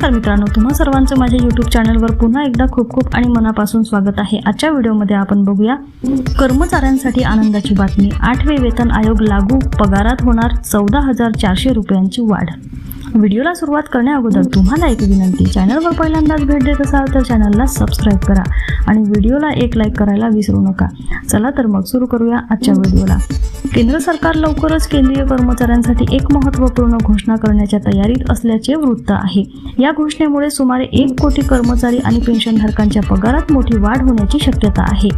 नमस्कार मित्रांनो तुम्हा सर्वांचं माझ्या यूट्यूब चॅनलवर पुन्हा एकदा खूप खूप आणि मनापासून स्वागत आहे. आजच्या व्हिडिओमध्ये आपण बघूया कर्मचाऱ्यांसाठी आनंदाची बातमी. आठवे वेतन आयोग लागू पगारात होणार चौदा हजार चारशे रुपयांची वाढ. व्हिडिओला सुरुवात करण्याअगोदर तुम्हाला एक विनंती. चॅनलवर पहिल्यांदाच भेट देत असाल तर चॅनलला सबस्क्राईब करा आणि व्हिडिओला एक लाईक करायला विसरू नका. चला तर मग सुरू करूया आजच्या व्हिडिओला. केंद्र सरकार लवकरच केंद्रीय कर्मचाऱ्यांसाठी एक महत्त्वपूर्ण घोषणा करण्याच्या तयारीत असल्याचे वृत्त आहे. या घोषणेमुळे सुमारे एक कोटी कर्मचारी आणि पेन्शनधारकांच्या पगारात मोठी वाढ होण्याची शक्यता आहे.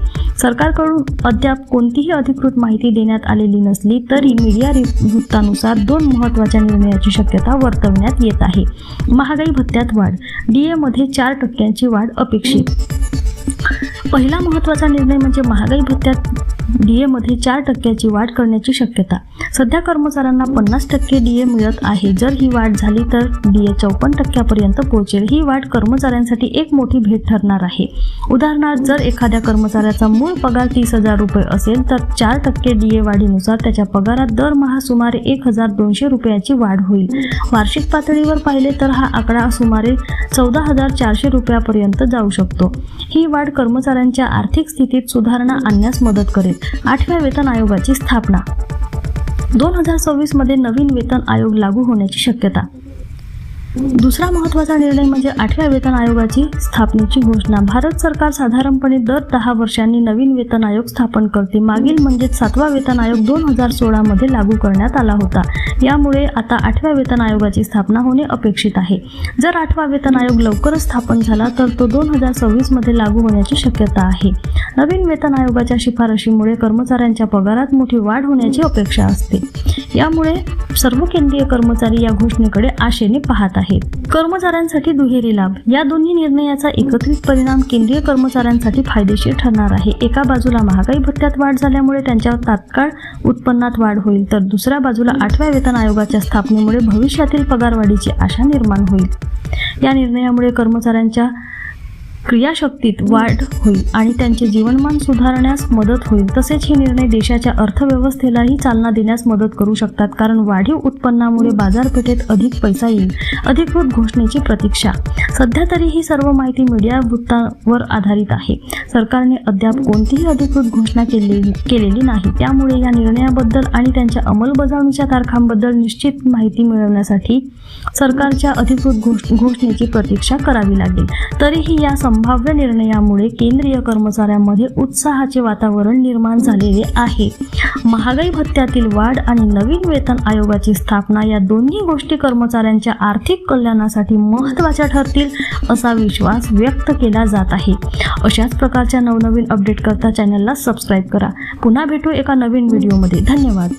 सरकारकडून अद्याप कोणतीही अधिकृत माहिती देण्यात आलेली नसली तरी मीडिया वृत्तानुसार दोन महत्त्वाच्या निर्णयाची शक्यता वर्तवण्यात येत आहे. महागाई भत्त्यात वाढ डी एमध्ये चार टक्क्यांची वाढ अपेक्षित. पहिला महत्त्वाचा निर्णय म्हणजे महागाई भत्त्यात डीएमध्ये चार टक्क्याची वाढ करण्याची शक्यता. सध्या कर्मचाऱ्यांना पन्नास टक्के डीए मिळत आहे. जर ही वाढ झाली तर डीए चौपन्न टक्क्यापर्यंत पोहोचेल. ही वाढ कर्मचाऱ्यांसाठी एक मोठी भेट ठरणार आहे. उदाहरणार्थ जर एखाद्या कर्मचाऱ्याचा मूळ पगार तीस हजार रुपये असेल तर चार टक्के डीए वाढीनुसार त्याच्या पगारात दरमहा सुमारे एक हजार दोनशे रुपयाची वाढ होईल. वार्षिक पातळीवर पाहिले तर हा आकडा सुमारे चौदा हजार चारशे रुपयापर्यंत जाऊ शकतो. ही वाढ कर्मचाऱ्यांच्या आर्थिक स्थितीत सुधारणा आणण्यास मदत करेल. आठव्या वेतन आयोगाची स्थापना. दोन हजार सव्वीसमध्ये नवीन वेतन आयोग लागू होण्याची शक्यता. दुसरा महत्त्वाचा निर्णय म्हणजे आठव्या वेतन आयोगाची स्थापनेची घोषणा. भारत सरकार साधारणपणे दर दहा वर्षांनी नवीन वेतन आयोग स्थापन करते. मागील म्हणजेच सातवा वेतन आयोग दोन हजार सोळामध्ये लागू करण्यात आला होता. यामुळे आता आठव्या वेतन आयोगाची स्थापना होणे अपेक्षित आहे. जर आठवा वेतन आयोग लवकरच स्थापन झाला तर तो दोन हजार सव्वीसमध्ये लागू होण्याची शक्यता आहे. नवीन वेतन आयोगाच्या शिफारशीमुळे कर्मचाऱ्यांच्या पगारात मोठी वाढ होण्याची अपेक्षा असते. यामुळे सर्व केंद्रीय कर्मचारी या घोषणेकडे आशेने पाहत आहेत. कर्मचाऱ्यांसाठी दुहेरी लाभ. या दोन्ही निर्णयाचा एकत्रित परिणाम केंद्रीय कर्मचाऱ्यांसाठी फायदेशीर ठरणार आहे. एका बाजूला महागाई भत्त्यात वाढ झाल्यामुळे त्यांच्या तात्काळ उत्पन्नात वाढ होईल तर दुसऱ्या बाजूला आठव्या वेतन आयोगाच्या स्थापनेमुळे भविष्यातील पगारवाढीची आशा निर्माण होईल. या निर्णयामुळे कर्मचाऱ्यांच्या क्रियाशक्तीत वाढ होईल आणि त्यांचे जीवनमान सुधारण्यास मदत होईल. तसेच हे निर्णय देशाच्या अर्थव्यवस्थेलाही चालना देण्यास मदत करू शकतात कारण वाढीव उत्पन्नामुळे बाजारपेठेत अधिक पैसा येईल. अधिकृत घोषणेची प्रतीक्षा. सध्या तरी ही सर्व माहिती मीडिया वृत्तावर आधारित आहे. सरकारने अद्याप कोणतीही अधिकृत घोषणा केलेली केलेली नाही. त्यामुळे या निर्णयाबद्दल आणि त्यांच्या अंमलबजावणीच्या तारखांबद्दल निश्चित माहिती मिळवण्यासाठी सरकारच्या अधिकृत घोष घोषणेची प्रतीक्षा करावी लागेल. तरीही या संभाव्य निर्णयामुळे केंद्रीय कर्मचाऱ्यांमध्ये उत्साहाचे वातावरण निर्माण झालेले आहे. महागाई भत्त्यातील वाढ आणि नवीन वेतन आयोगाची स्थापना या दोन्ही गोष्टी कर्मचाऱ्यांच्या आर्थिक कल्याणासाठी महत्त्वाच्या ठरतील असा विश्वास व्यक्त केला जात आहे. अशाच प्रकारच्या नवनवीन अपडेट करता चॅनलला सबस्क्राईब करा. पुन्हा भेटू एका नवीन व्हिडिओमध्ये. धन्यवाद.